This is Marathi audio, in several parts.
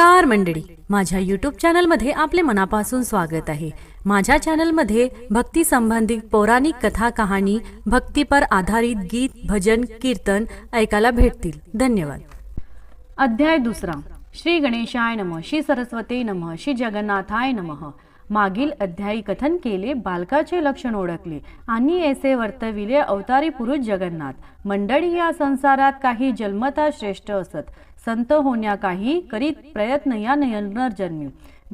नमस्कार मंडळी. माझ्या यूट्यूब चॅनलमध्ये आपले मनापासून स्वागत आहे. माझ्या चॅनलमध्ये भक्ती संबंधित पौराणिक कथा कहाणी भक्तीपर आधारित गीत भजन कीर्तन ऐकायला भेटतील. धन्यवाद. अध्याय दुसरा. श्री गणेशाय नम श्री सरस्वते नम श्री जगन्नाथाय नमः. मागील अध्यायी कथन केले बालकाचे लक्षण ओळखले. आणि ऐसे वर्तविले अवतारी पुरुष जगन्नाथ. मंडळी या संसारात काही जन्मता श्रेष्ठ असत. संत होण्या काही करीत प्रयत्न या नयनर्जन्मी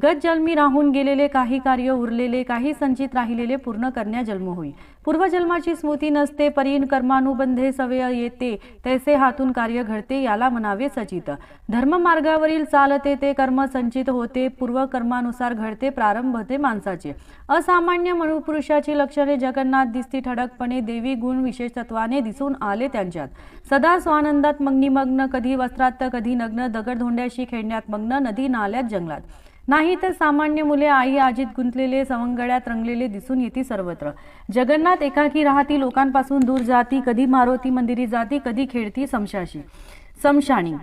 गत जन्मी राहून गेलेले काही कार्य उरलेले काही संचित राहिलेले पूर्ण करण्या जन्म होई. पूर्वजन्माची स्मृती नसते परीन कर्मानुबंधे सवय येते तैसे हातून कार्य घडते याला म्हणावे सचित. धर्म मार्गावरील चालते ते कर्म संचित होते पूर्व कर्मानुसार घडते प्रारंभ होते माणसाचे. असामान्य मनुपुरुषाची लक्षणे जगन्नाथ दिसती ठळकपणे देवी गुण विशेष तत्वाने दिसून आले त्यांच्यात. सदा स्वानंदात मग्निमग्न कधी वस्त्रात कधी नग्न दगडधोंड्याशी खेळण्यात मग्न नदी नाल्यात जंगलात. नाही तर सामान्य मुले आई आजीत गुंतलेले सवंगड्यात रंगलेले दिसून येते सर्वत्र. जगन्नाथ एकाकी राहती लोकांपासून दूर जाती कधी मारुती मंदिरी जाती कधी खेळती समशाशी समशाणी.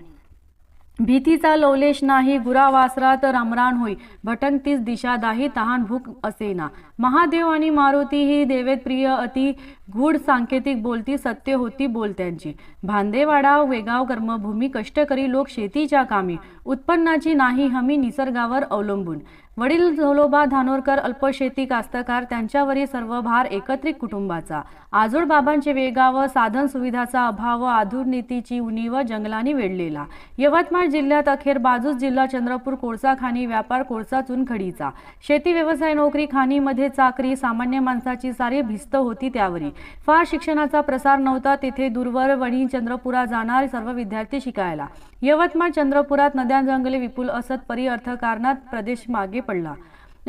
भीतीचा लवलेश नाही गुरा वासरात रामराण होई. भटकतीच दिशा दाही तहान भूक असेना. महादेव आणि मारुती ही देवेत प्रिय अति गूढ सांकेतिक बोलती सत्य होती बोलत्यांची भांदेवाडा वेगाव कर्मभूमी कष्टकरी लोक शेतीच्या कामी. उत्पन्नाची नाही हमी निसर्गावर अवलंबून. वडील झोलोबा धानोरकर अल्पशेती कास्तकार त्यांच्यावरील सर्व भार एकत्रित कुटुंबाचा. आजोड बाबांचे वेगाव साधन सुविधाचा अभाव आधुनिकीची उणीव जंगलांनी वेढलेला. यवतमाळ जिल्ह्यात अखेर बाजूस जिल्हा चंद्रपूर कोळसा खाणी व्यापार कोळसा चुनखडीचा शेती व्यवसाय नोकरी खाणीमध्ये चाकरी सामान्य माणसाची सारी भिस्त होती त्यावरी. फार शिक्षणाचा प्रसार नव्हता तेथे दूरवर वणी चंद्रपुरा जाणार सर्व विद्यार्थी शिकायला. यवतमाळ चंद्रपुरात नद्या जंगले विपुल असत परिअर्थकारणात प्रदेश मागे पडला.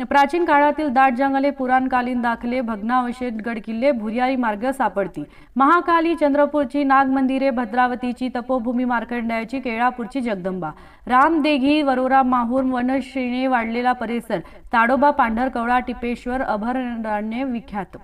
प्राचीन काळातील दाट जंगले पुराणकालीन दाखले भग्नावशेष गडकिल्ले भुरियारी मार्ग सापडती. महाकाली चंद्रपूरची नाग मंदिरे भद्रावतीची तपोभूमी मार्कंड्याची केळापूरची जगदंबा. रामदेघी वरोरा माहूर वनश्रीने वाढलेला परिसर ताडोबा पांढरकवडा टिपेश्वर अभयारण्य विख्यात.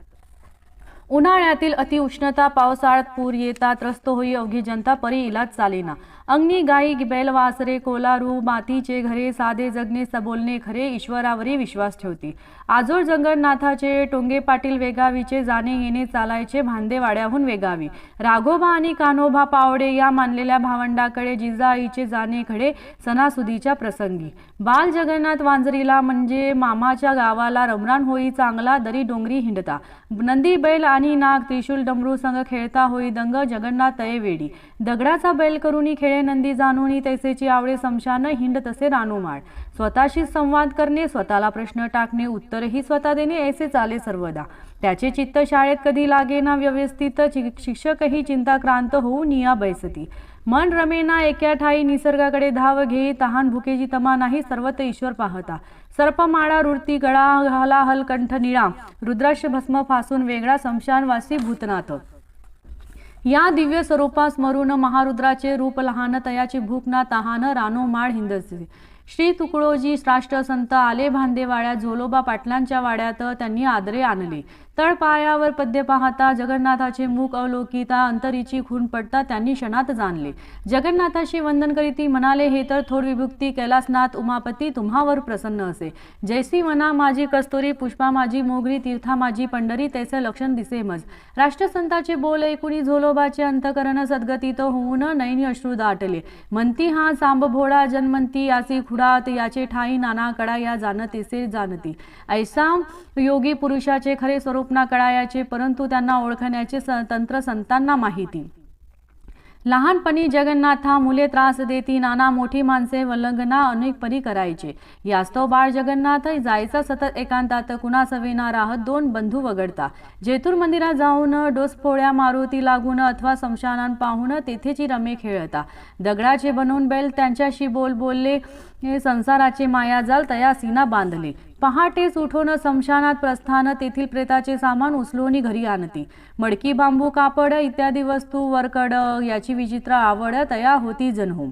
उन्हाळ्यातील अतिउष्णता पावसाळ्यात पूर येता त्रस्त होई अवघी जनता परी इलाज चालेना. अंगणी गाई बैल वासरे कोलारू मातीचे घरे साधे जगणे सबोलणे खरे ईश्वरावरी विश्वास ठेवती. आजोळ जगन्नाथाचे टोंगे पाटील वेगावीचे जाणे येणे चालायचे भांदेवाड्याहून वेगावी. राघोबा आणि कान्होबा पावडे या मानलेल्या भावंडाकडे जिजाईचे जाणे खडे सणासुदीच्या प्रसंगी. बाल जगन्नाथ वांजरीला म्हणजे मामाच्या गावाला रमरान होई चांगला दरी डोंगरी हिंडता. नंदी बैल आणि नाग त्रिशूल डमरू संग खेळता होई दंग जगन्नाथ तये वेडी. दगडाचा बैल करुणी खेळे नंदी जाणूनी तैसेची आवडे समशान हिंड तसे रानूमाळ स्वतःशी संवाद करणे स्वतःला प्रश्न टाकणे उत्तरही स्वतः देणे ऐसे चाले सर्वदा. त्याचे चित्त शाळेत कधी लागेना व्यवस्थित शिक्षकही चिंताक्रांत होऊ निया बैसती. मन रमेना एक्या ठाई निसर्गाकडे धाव घेई तहान भुकेची तमा नाही सर्वत्र ईश्वर पाहता. सर्पमाळा रुर्ती गळा घाला हलकंठ निळा रुद्राक्ष भस्म फासून वेगळा शमशानवासी भूतनाथ. या दिव्य स्वरूपास मरून महारुद्राचे रूप लहान तयाचे भूकना तहान रानो माळ हिंदसे. श्री तुकडोजी राष्ट्रसंत आले भांदेवाड्यात झोलोबा पाटलांच्या वाड्यात त्यांनी आदरे आणले. तळपायावर पद्य पाहता जगन्नाथाचे मुख अवलोकिता अंतरीची खून पडता त्यांनी क्षणात जाणले. जगन्नाथाशी वंदन करीती म्हणाले हे तर थोड विभुक्ती कैलासनाथ उमापती तुम्हावर प्रसन्न असे. जैसी मना माझी कस्तुरी पुष्पा माझी मोगरी तीर्था माझी पंढरी त्याचे लक्षण दिसे मज. राष्ट्रसंताचे बोल ऐकुनी झोलोबाचे अंतकरण सद्गतीत होऊन नैनी अश्रू दाटले. म्हणती हा सांब भोळा जन्मंती याची खुडात याचे ठाई नाना कडा या जाणतीसे जाणती. ऐसा योगी पुरुषाचे खरे स्वरूप ना कळायाचे परंतु त्यांना ओळखण्याचे स- तंत्र संतांना माहिती. लहानपणी जगन्नाथा मुले त्रास देती नाना मोठी माणसे वल्लंघना अनेक परी करायचे. यास्तव बाळ जगन्नाथ जायचा सतत एकांतात कुणास विना राहत दोन बंधू वगळता. जेतूर मंदिरात जाऊन डोसफोळ्या मारुती लागून अथवा समशानान पाहून तेथेची रमे खेळता. दगडाचे बनवून बैल त्यांच्याशी बोल बोलले हे संसाराचे मायाजाल तया सीना बांधले. पहाटेच उठून समशानात प्रस्थान तेथील प्रेताचे सामान उचलून घरी आणती. मडकी बांबू कापड इत्यादी वस्तू वरकड याची विचित्र आवड तया होती जन्हो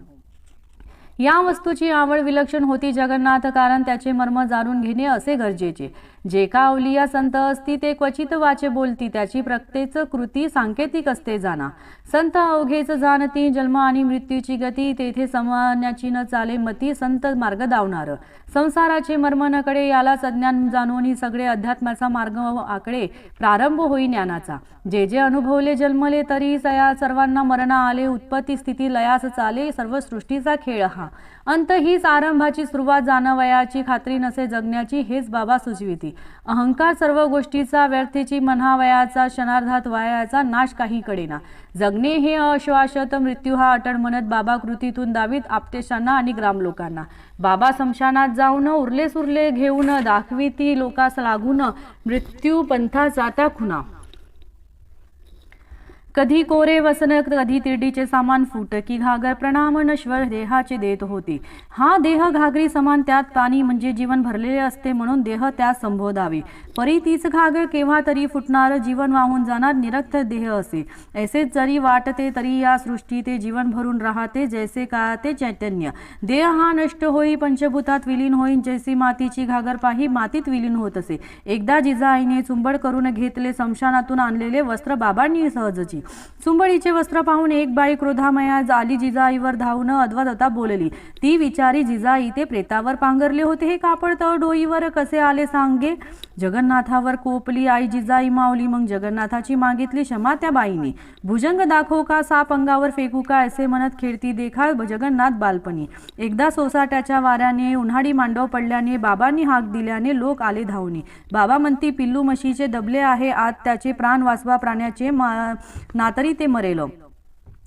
या वस्तूची आवड विलक्षण होती जगन्नाथ कारण त्याचे मर्म जाणून घेणे असे गरजेचे. जे का अवलिया संत असती ते क्वचित वाचे बोलती त्याची प्रत्येच कृती सांकेतिक असते जाणा. संत अवघेच जाणती जन्म आणि मृत्यूची गती तेथे समान्याची न चाले मती संत मार्ग दावणार. संसाराचे मर्म नकडे यालाच अज्ञान जाणून सगळे अध्यात्माचा मार्ग आकडे प्रारंभ होई ज्ञानाचा. जे जे अनुभवले जन्मले तरी सया सर्वांना मरणा आले उत्पत्ती स्थिती लयास चाले सर्व सृष्टीचा खेळ हा. अंत हीच आरंभाची सुरुवात जाणवयाची खात्री नसे जगण्याची हेच बाबा सुचविती. अहंकार सर्व गोष्टीचा व्यर्थेची मनावयाचा क्षणार्धात वायाचा नाश काही कडेना जगणे हे अश्वाशत मृत्यू हा अटळ म्हणत बाबा कृतीतून दावीत आपतेशांना आणि ग्रामलोकांना. बाबा समशानात जाऊन उरले सुरले घेऊन दाखविती लोकास लागून मृत्यू पंथा जाता खुना कधी कोरे वसन कधी तिरडीचे सामान फुट की घागर प्रणाम नश्वर देहाचे देत होते. हा देह घागरी समान त्यात पाणी म्हणजे जीवन भरलेले असते म्हणून देह त्यात संबोधावे परी तीच घागर केव्हा तरी फुटणार जीवन वाहून जाणार निरक्त देह असे. ऐसेच जरी वाटते तरी या सृष्टी ते जीवन भरून राहते जैसे का ते चैतन्य. देह हा नष्ट होई पंचभूतात विलीन होईन जैसी मातीची घागर पाही मातीत विलीन होत असे. एकदा जिजाईने चुंबड करून घेतले समशानातून आणलेले वस्त्र बाबांनी सहजची. सुंबळीचे वस्त्र पाहून एक बाई क्रोधामया आली जिजाईवर धावून अद्वदता बोलली. ती विचारी जिजाई ते प्रेतावर पांघरले होते हे कापड तर डोईवर कसे आले सांगे? जगन्नाथावर कोपली आई जिजाई मावली मग जगन्नाथाची मागितली क्षमा त्या बाईने. भुजंग दाखव का साप अंगावर फेकू का असे म्हणत खेळती देखा जगन्नाथ बालपणी. एकदा सोसाट्याच्या वाऱ्याने उन्हाळी मांडव पडल्याने बाबांनी हाक दिल्याने लोक आले धावणे. बाबा म्हणती पिल्लू म्हशीचे दबले आहे आत त्याचे प्राण वाचवा प्राण्याचे मा नातरी ते मरेल.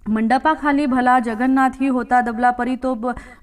मंडपाखाली भला जगन्नाथ ही होता दबला परी तो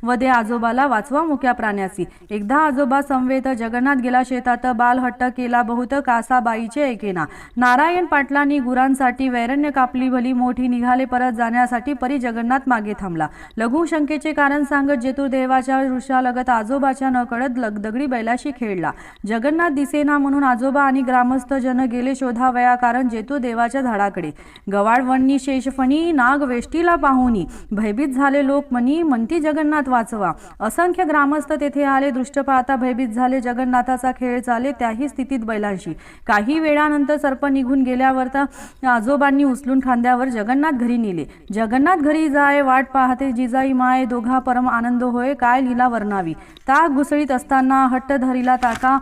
वदे आजोबाला वाचवा मुक्या प्राण्यासी. एकदा आजोबा संवेत जगन्नाथ गेला शेतात बाल हट्ट केला बहुत कासाबाईचे ऐकेना नारायण पाटलांनी गुरांसाठी वैरण्य कापली भली मोठी निघाले परत जाण्यासाठी परी जगन्नाथ मागे थांबला. लघु शंकेचे कारण सांगत जेतुर्देवाच्या वृक्षालगत आजोबाच्या नकळत दगडी बैलाशी खेळला. जगन्नाथ दिसेना म्हणून आजोबा आणि ग्रामस्थ जन गेले शोधावया कारण जेतुर्देवाच्या झाडाकडे. गवाळवणी शेषफणी नाग वेष्टीला पाहुनी. भयभीत झाले लोक मनी म्हणती जगन्नाथ वाचवा. असंख्य ग्रामस्थ तेथे आले. दृष्ट पाहता भयभीत झाले. जगन्नाथाचा खेळ चाले त्याही स्थितीत बैलांशी. काही वेळानंतर सर्प निघून गेल्यावर तर आजोबांनी उचलून खांद्यावर जगन्नाथ घरी नेले. जगन्नाथ घरी जाय वाट पाहते. जिजाई माय दोघा परम आनंद होय काय लिला वर्णावी. ताक घुसळीत असताना हट्ट धरीला ताका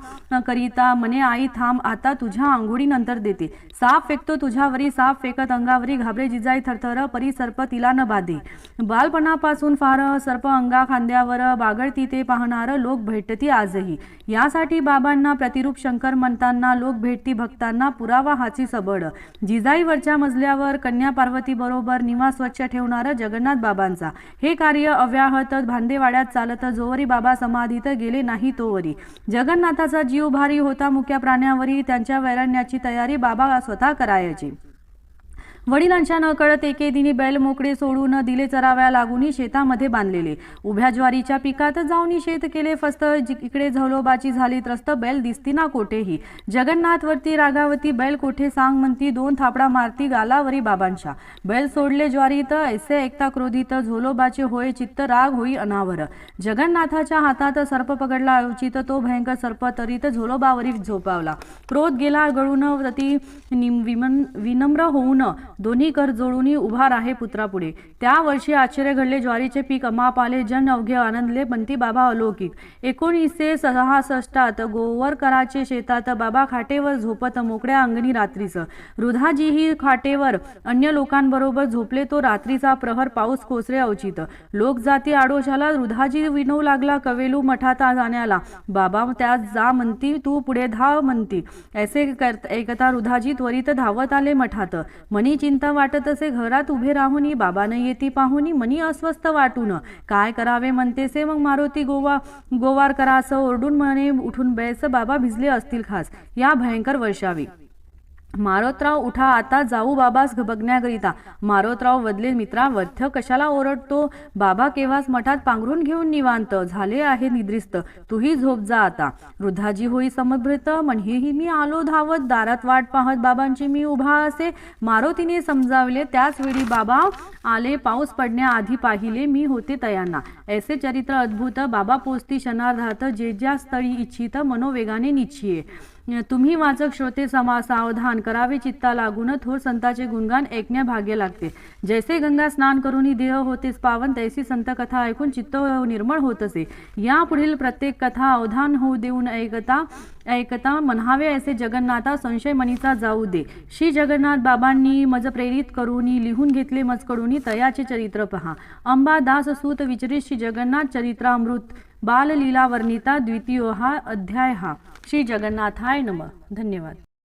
करिता म्हणे आई थांब आता तुझ्या आंघोळीनंतर देते. साप फेकतो तुझ्यावरी साप फेकत अंगावरी. घाबरे जिजाई थरथर परी सर्प तिला न बाधे. बालपणापासून फार सर्प अंगा खांद्यावर बागडती ते पाहणार लोक भेटती आजही. यासाठी बाबांना प्रतिरूप शंकर म्हणताना लोक भेटती भक्तांना पुरावा हाची सबड. जिजाईवरच्या मजल्यावर कन्या पार्वती बरोबर निवास स्वच्छ ठेवणार जगन्नाथ बाबांचा. हे कार्य अव्याहत भांदेवाड्यात चालत जोवरी बाबा समाधीत गेले नाही तोवरी. जगन्नाथाचा जीव भारी होता मुक्या प्राण्यावरी त्यांच्या वैरण्याची तयारी बाबा स्वतः करायचे. वडिलांच्या न कळत एके दिनी बैल मोकळे सोडून दिले चराव्या लागून शेतामध्ये बांधलेले. उभ्या ज्वारीच्या पिकात जाऊन शेत केले फस्त. इकडे झवलोबाची झाली त्रस्त बैल दिसती ना कोठेही. जगन्नाथवरती रागावती बैल कोठे सांग म्हणती दोन थापडा मारती गालावरी बाबांच्या. बैल सोडले ज्वारीत ऐसे ऐकता क्रोधित झोलोबाचे होय चित्त राग होई अनावर. जगन्नाथाच्या हातात सर्प पकडला उचित तो भयंकर सर्प तरीत झोलोबावरी झोपावला. क्रोध गेला गळून प्रति निम- विनम्र होऊन दोन्ही कर जोडून उभा राहे पुत्रापुढे. त्या वर्षी आश्चर्य घडले ज्वारीचे पीक अमाप आले जन अवघे आनंदले पंती बाबा अलौकिक. एकोणीसशे सहासष्टात गोवरकराचे शेतात बाबा खाटेवर झोपत मोकळ्या अंगणी रात्रीच. रुधाजीही खाटेवर अन्य लोकांबरोबर झोपले तो रात्रीचा प्रहर पाऊस कोसरे अवचित लोक जाती आडोशाला रुधाजी विनवू लागला कवेलू मठात जाण्याला. बाबा त्यात जा म्हणती तू पुढे धाव म्हणती. ऐसे करता एकता रुधाजी त्वरित धावत आले मठात. मनी चिंता वाटत असे घरात उभे राहून बाबानं येती पाहुनी मनी अस्वस्थ वाटून काय करावे? म्हणतेसे मग मारुती गोवा गोवार करास ओरडून म्हणे उठून बैस बाबा भिजले असतील खास. या भयंकर वर्षावी. मारोतराव उठा आता जाऊ बाबास बघण्याकरिता. मारोतराव वदले मित्रा वथ्य कशाला ओरडतो? बाबा केव्हाच मठात पांघरून घेऊन निवांत. झाले आहे निद्रिस्त. तूही झोप जा आता. वृद्धाजी होई समभृत म्हणेही मी आलो धावत. दारात वाट पाहत बाबांची मी उभा असे. मारुतीने समजावले त्याच वेळी बाबा आले. पाऊस पडण्याआधी पाहिले मी होते तयांना. ऐसे चरित्र अद्भुत. बाबा पोचती क्षणार्धात. जे ज्या स्थळी इच्छित मनोवेगाने निश्चिये तुम्ही वाचक श्रोते समा सावधान करावे चित्ता लागून थोर हो संताचे गुणगान ऐकण्या भाग्य लागते. जैसे गंगा स्नान करून देह होतेस पावन तैसी संत कथा ऐकून चित्त निर्मळ होत असे. या पुढील प्रत्येक कथा अवधान होऊ देऊन ऐकता ऐकता म्हणावे असे जगन्नाथा संशय मनीचा जाऊ दे. श्री जगन्नाथ बाबांनी मज प्रेरित करून लिहून घेतले मजकडूनी तयाचे चरित्र पहा. अंबा दास सूत विचरित श्री जगन्नाथ चरित्रामृत. बाललीला वर्णिता द्वितीयो हा अध्याय हा. श्री जगन्नाथाय नम. धन्यवाद.